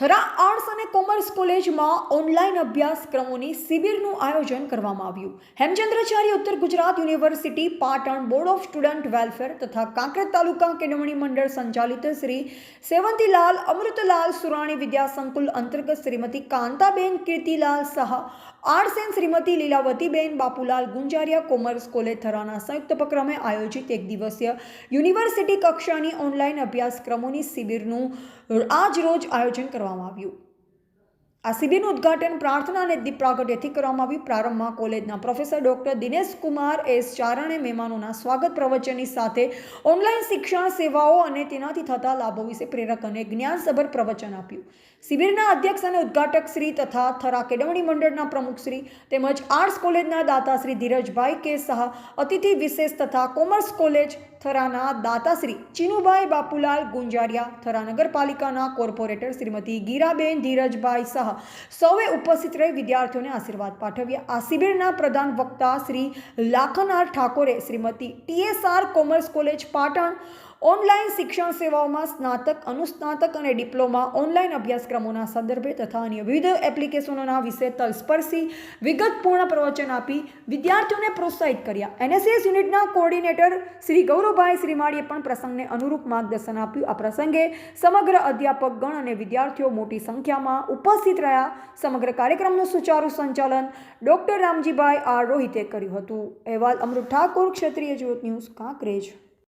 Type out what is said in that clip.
Thara arts અને commerce કોલેજમાં online અભ્યાસક્રમોની શિબિરનું આયોજન કરવામાં આવ્યું. Hemchandracharya Uttar Gujarat university, Patan board of student welfare તથા કાંકરેજ તાલુકા કેળવણી મંડળ સંચાલિત શ્રી સેવંતીલાલ અમૃતલાલ સુરાણી વિદ્યા સંકુલ અંતર્ગત Shrimati Kantaben Kirtilal Shah arts and Shrimati Lilavatiben Bapulal Gunjariya commerce college થરાના સંયુક્ત ઉપક્રમે આયોજિત એક દિવસીય યુનિવર્સિટી કક્ષાની ઓનલાઈન અભ્યાસક્રમોની શિબિરનું આજ રોજ આયોજન કરવામાં આવ્યું. આ શિબિરનું ઉદ્ઘાટન પ્રાર્થના અને દીપ પ્રાગટ્યથી કરવામાં આવ્યું. પ્રારંભમાં કોલેજના professor doctor Dinesh Kumar, S ચારણે મહેમાનોના સ્વાગત પ્રવચનની સાથે ઓનલાઈન શિક્ષણ સેવાઓ અને તેનાથી થતા લાભો વિશે પ્રેરક અને જ્ઞાનસભર પ્રવચન આપ્યું. શિબિરના અધ્યક્ષ અને ઉદ્ઘાટક શ્રી તથા થરા કેળવણી મંડળના પ્રમુખશ્રી તેમજ આર્ટ્સ કોલેજના દાતા શ્રી ધીરજભાઈ કે શાહ અતિથિ વિશેષ તથા કોમર્સ કોલેજ થરાના દાતાશ્રી ચીનુભાઈ બાપુલાલ ગુંજારિયા, થરા નગરપાલિકાના કોર્પોરેટર શ્રીમતી ગીરાબેન ધીરજભાઈ શાહ સૌએ ઉપસ્થિત રહી વિદ્યાર્થીઓને આશીર્વાદ પાઠવ્યા. આ શિબિરના પ્રધાન વક્તા શ્રી લાખનાર ઠાકોરે Shrimati TSR commerce college Patan online શિક્ષણ સેવાઓમાં સ્નાતક, અનુસ્નાતક અને ડિપ્લોમા ઓનલાઈન અભ્યાસક્રમોના સંદર્ભે તથા અન્ય વિવિધ એપ્લિકેશનોના વિશે તલસ્પર્શી, વિગતપૂર્ણ પ્રવચન આપી વિદ્યાર્થીઓને પ્રોત્સાહિત કર્યા. એનએસએસ યુનિટના કોઓર્ડિનેટર શ્રી ગૌરવભાઈ શ્રીમાળીએ પણ પ્રસંગને અનુરૂપ માર્ગદર્શન આપ્યું. આ પ્રસંગે સમગ્ર અધ્યાપક ગણ અને વિદ્યાર્થીઓ મોટી સંખ્યામાં ઉપસ્થિત રહ્યા. સમગ્ર કાર્યક્રમનું સુચારુ સંચાલન ડોક્ટર રામજીભાઈ આર રોહિતે કર્યું હતું. અહેવાલ અમૃત ઠાકોર, ક્ષત્રિય જ્યોત ન્યૂઝ, કાંકરેજ.